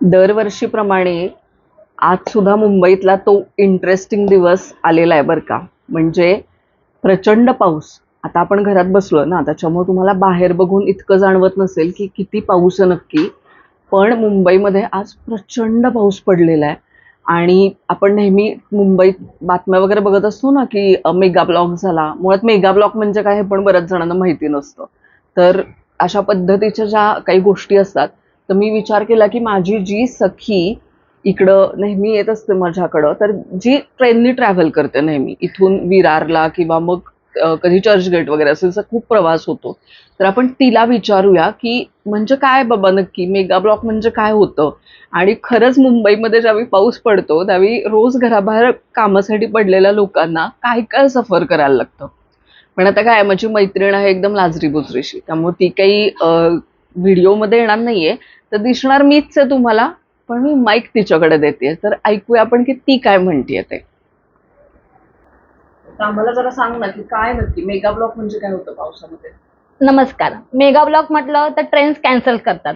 दरवर्षीप्रमाणे आजसुद्धा मुंबईतला तो इंटरेस्टिंग दिवस आलेला आहे बरं का. म्हणजे प्रचंड पाऊस. आता आपण घरात बसलो ना त्याच्यामुळे तुम्हाला बाहेर बघून इतकं जाणवत नसेल की किती पाऊस आहे नक्की. पण मुंबईमध्ये आज प्रचंड पाऊस पडलेला आहे. आणि आपण नेहमी मुंबईत बातम्या वगैरे बघत असतो ना की मेगा ब्लॉक झाला. मुळात मेगा ब्लॉक म्हणजे काय हे पण बऱ्याच जणांना माहिती नसतं. तर अशा पद्धतीच्या ज्या काही गोष्टी असतात तर मी विचार केला की माझी जी सखी इकडं नेहमी येत असते माझ्याकडं तर जी ट्रेननी ट्रॅव्हल करते नेहमी इथून विरारला किंवा मग कधी चर्चगेट वगैरे असेल तर खूप प्रवास होतो. तर आपण तिला विचारूया की म्हणजे काय बाबा नक्की मेगा ब्लॉक म्हणजे काय होतं? आणि खरंच मुंबईमध्ये ज्यावेळी पाऊस पडतो त्यावेळी रोज घराबाहेर कामासाठी पडलेल्या लोकांना काय काय सफर करायला लागतं? पण आता काय माझी मैत्रीण आहे एकदम लाजरी बुजरीशी त्यामुळे ती काही व्हिडिओमध्ये येणार नाहीये. तर दिसणार मीच आहे तुम्हाला पण मी माईक तिच्याकडे देते तर ऐकूया आपण की ती काय म्हणतीये ते. आम्हाला जरा सांग ना की काय नक्की मेगा ब्लॉक म्हणजे काय होतं पावसामध्ये? नमस्कार. मेगा ब्लॉक म्हटलं तर ट्रेन्स कॅन्सल करतात.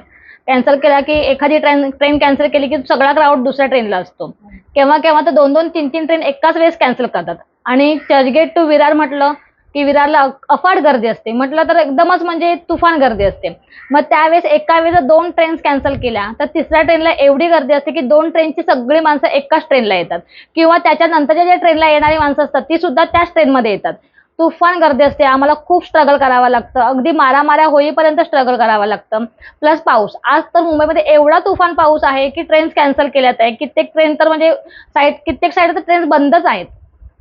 कॅन्सल केला की एखादी ट्रेन ट्रेन कॅन्सल केली की सगळा क्राऊड दुसऱ्या ट्रेनला असतो. केव्हा केव्हा तर दोन दोन तीन तीन ट्रेन एकाच वेळेस कॅन्सल करतात. आणि चर्चगेट टू विरार म्हटलं की विरारला अफाट गर्दी असते. म्हटलं तर एकदमच म्हणजे तुफान गर्दी असते. मग त्यावेळेस एका वेळेस जर दोन ट्रेन्स कॅन्सल केल्या तर तिसऱ्या ट्रेनला एवढी गर्दी असते की दोन ट्रेनची सगळी माणसं एकाच ट्रेनला येतात. किंवा त्याच्यानंतरच्या ज्या ट्रेनला येणारी माणसं असतात ती सुद्धा त्याच ट्रेनमध्ये येतात. तुफान गर्दी असते. आम्हाला खूप स्ट्रगल करावं लागतं. अगदी मारामाऱ्या होईपर्यंत स्ट्रगल करावं लागतं. प्लस पाऊस. आज तर मुंबईमध्ये एवढा तुफान पाऊस आहे की ट्रेन्स कॅन्सल केल्यात आहे. कित्येक ट्रेन तर म्हणजे साईड कित्येक साईड तर ट्रेन्स बंदच आहेत.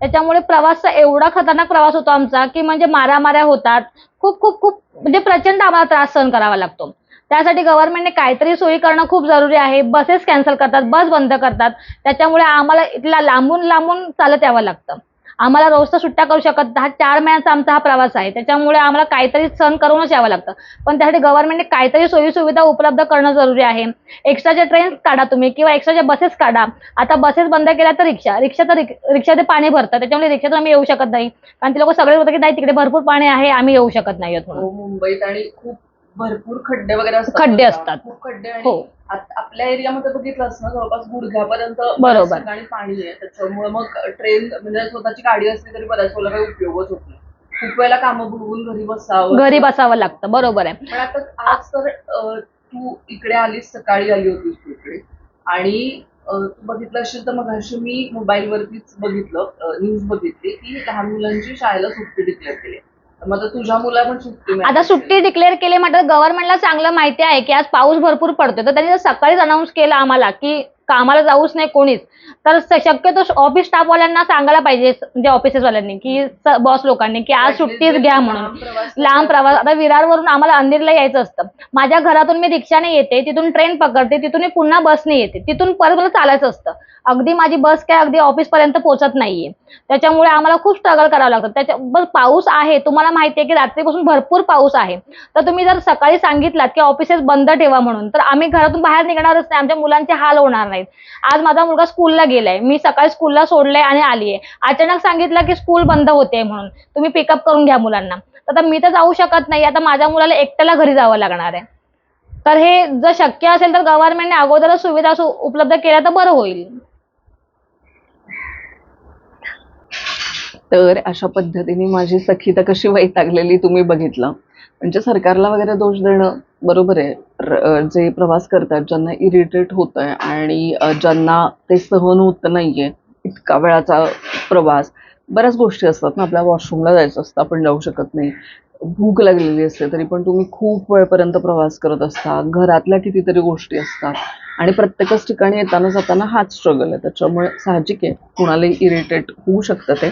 त्याच्यामुळे प्रवास एवढा खतरनाक प्रवास होतो आमचा की म्हणजे मारामाऱ्या होतात. खूप खूप खूप म्हणजे प्रचंड आम्हाला त्रास सहन करावा लागतो. त्यासाठी गव्हर्नमेंटने काहीतरी सोयी करणं खूप जरुरी आहे. बसेस कॅन्सल करतात बस बंद करतात. त्याच्यामुळे आम्हाला इथला लांबून लांबून चालत यावं लागतं. आम्हाला रोज तर सुट्ट्या करू शकत हा चार महिन्याचा आमचा हा प्रवास आहे. त्याच्यामुळे आम्हाला काहीतरी सहन करूनच यावं लागतं. पण त्यासाठी गव्हर्नमेंटने काहीतरी सोयी सुविधा उपलब्ध करणं जरुरी आहे. एक्स्ट्राच्या ट्रेन्स काढा तुम्ही किंवा एक्स्ट्राच्या बसेस काढा. आता बसेस बंद केल्या तर रिक्षा रिक्षा तर रिक्षा ते पाणी भरतं. त्याच्यामुळे रिक्षातून आम्ही येऊ शकत नाही. कारण ते लोक सगळे होतं की नाही तिकडे भरपूर पाणी आहे. आम्ही येऊ शकत नाही. हो, मुंबईत आणि खूप भरपूर खड्डे वगैरे असतात खड्डे? असतात. खूप खड्डे आणि हो. आत- आपल्या एरियामध्ये बघितलंस ना जवळपास गुडघ्यापर्यंत बरोबर. ठिकाणी पाणी आहे त्याच्यामुळे मग ट्रेन म्हणजे स्वतःची गाडी असली तरी बऱ्याच वेळेला काही उपयोगच होत नाही खूप वेळेला कामं बुडवून घरी बसावं घरी बसावं लागतं बरोबर आहे पण आता आज तर अं, तू इकडे आलीस सकाळी आली होतीस तू इकडे आणि अं, तू बघितलं असेल तर मग मी मोबाईल वरतीच बघितलं न्यूज बघितली की लहान मुलांची शाळेला सुट्टी डिक्लेअर केली आहे. मग आता तुझ्या मुला पण सुट्टी मिळाली. आता सुट्टी डिक्लेअर केली म्हटलं गव्हर्नमेंटला चांगलं माहिती आहे की आज पाऊस भरपूर पडतोय. तर त्यांनी जर सकाळीच अनाऊन्स केलं आम्हाला की कामाला जाऊच नाही कोणीच. तर शक्यतो ऑफिस स्टाफवाल्यांना सांगायला पाहिजे म्हणजे ऑफिसेसवाल्यांनी की बॉस लोकांनी की आज सुट्टीच घ्या म्हणून. लांब प्रवास आता विरारवरून आम्हाला अंधेरीला यायचं असतं. माझ्या घरातून मी रिक्षाने येते तिथून ट्रेन पकडते तिथून मी पुन्हा बसने येते. तिथून परत मला चालायचं असतं. अगदी माझी बस काय अगदी ऑफिसपर्यंत पोहोचत नाहीये. त्याच्यामुळे आम्हाला खूप स्ट्रगल करावं लागतं. त्याच्या बस पाऊस आहे तुम्हाला माहिती आहे की रात्रीपासून भरपूर पाऊस आहे. तर तुम्ही जर सकाळी सांगितलात की ऑफिसेस बंद ठेवा म्हणून तर आम्ही घरातून बाहेर निघणारच नाही. आमच्या मुलांचे हाल होणार नाहीत आज माझा मुलगा स्कूलला गेलाय. मी सकाळी स्कूलला सोडलंय आणि आलीये. अचानक सांगितलं की स्कूल बंद होते म्हणून. तुम्ही पिकअप करून घ्या मुलांना. तर आता मी तर जाऊ शकत नाही. आता माझ्या मुलाला एकट्याला घरी जावं लागणार आहे. तर हे जर शक्य असेल तर गव्हर्नमेंटने अगोदरच सुविधा उपलब्ध केल्या तर बरं होईल. तर अशा पद्धतीने माझी सखी तर कशी वैतागलेली तुम्ही बघितलं. म्हणजे सरकारला वगैरे दोष देणं बरोबर आहे. जे प्रवास करतात ज्यांना इरिटेट होत आहे आणि ज्यांना ते सहन होत नाहीये इतका वेळाचा प्रवास. बऱ्याच गोष्टी असतात ना आपल्या वॉशरूमला जायचं असतं आपण जाऊ शकत नाही. भूक लागलेली असते तरी पण तुम्ही खूप वेळपर्यंत प्रवास करत असता. घरातल्या कितीतरी गोष्टी असतात. आणि प्रत्येकच ठिकाणी येताना जाताना हाच स्ट्रगल आहे. त्याच्यामुळे साहजिक आहे. कुणालाही इरिटेट होऊ शकतं ते.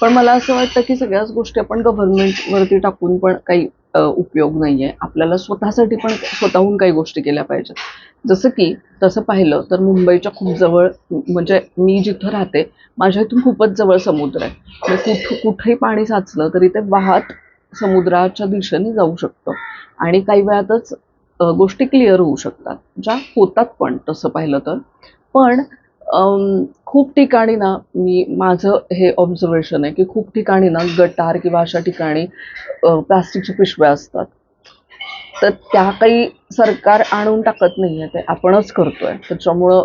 पण मला असं वाटतं की सगळ्याच गोष्टी आपण गव्हर्नमेंटवरती टाकून पण काही उपयोग नाही आहे आपल्याला स्वतःसाठी पण स्वतःहून काही गोष्टी केल्या पाहिजेत. जसं की तसं पाहिलं तर मुंबईच्या खूप जवळ म्हणजे मी जिथं राहते माझ्या इथून खूपच जवळ समुद्र आहे. म्हणजे कुठ कुठेही पाणी साचलं तरी ते वाहत समुद्राच्या दिशेने जाऊ शकतं. आणि काही वेळातच गोष्टी क्लिअर होऊ शकतात ज्या होतात पण तसं पाहिलं तर. पण खूप ठिकाणी ना मी माझं हे ऑब्झर्वेशन आहे की खूप ठिकाणी ना गटार किंवा अशा ठिकाणी प्लास्टिकच्या पिशव्या असतात. तर त्या काही सरकार आणून टाकत नाही आहे ते आपणच करतो आहे त्याच्यामुळं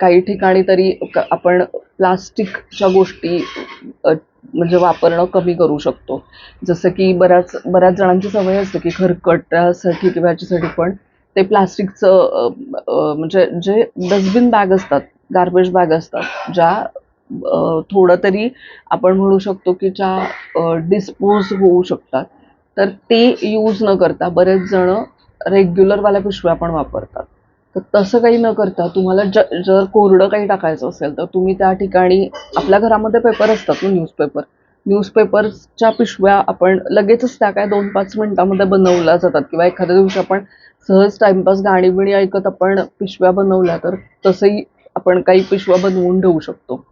काही ठिकाणी तरी क- आपण प्लास्टिकच्या गोष्टी म्हणजे वापरणं कमी करू शकतो. जसं की बऱ्याच बऱ्याच जणांची सवय असते की खरकट्यासाठी किंवा ह्याच्यासाठी पण ते प्लास्टिकचं म्हणजे जे डस्टबिन बॅग असतात गार्बेज बॅग असतात ज्या थोडं तरी आपण म्हणू शकतो की ज्या डिस्पोज होऊ शकतात. तर ते यूज न करता बरेच जण रेग्युलरवाल्या पिशव्या पण वापरतात. तर तसं काही न करता तुम्हाला ज जर कोरडं काही टाकायचं असेल तर तुम्ही त्या ठिकाणी आपल्या घरामध्ये पेपर असतात ना न्यूजपेपर न्यूजपेपरच्या पिशव्या आपण लगेचच त्या काय दोन पाच मिनटामध्ये बनवल्या जातात किंवा एखाद्या दिवशी आपण सहज टाइमपास गाणी बिणी ऐकत आपण पिशव्या बनवल्या तर तसंही आपण काही पिशव्या बनवून ठेवू शकतो.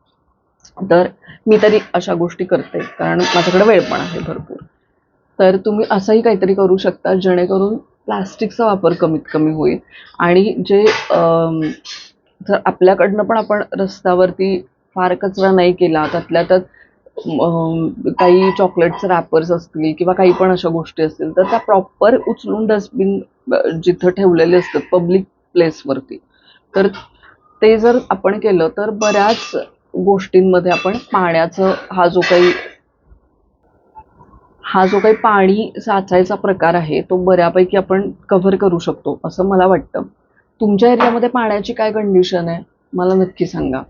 तर मी तरी अशा गोष्टी करते कारण माझ्याकडे वेळ पण आहे भरपूर. तर तुम्ही असंही काहीतरी करू शकता जेणेकरून प्लास्टिकचा वापर कमीत कमी होईल. आणि जे जर आपल्याकडनं पण आपण रस्त्यावरती फार कचरा नाही केला त्यातल्या त्यात काही चॉकलेट्स रॅपर्स असतील किंवा काही पण अशा गोष्टी असतील तर त्या प्रॉपर उचलून डस्टबिन जिथं ठेवलेले असतात पब्लिक प्लेसवरती तर ते जर आपण केलं तर बऱ्याच गोष्टींमध्ये आपण पाण्याचं हा जो काही हा जो काही पाणी साचायचा प्रकार आहे तो बऱ्यापैकी आपण कव्हर करू शकतो असं मला वाटतं. तुमच्या एरियामध्ये पाण्याची काय कंडिशन आहे? मला नक्की सांगा.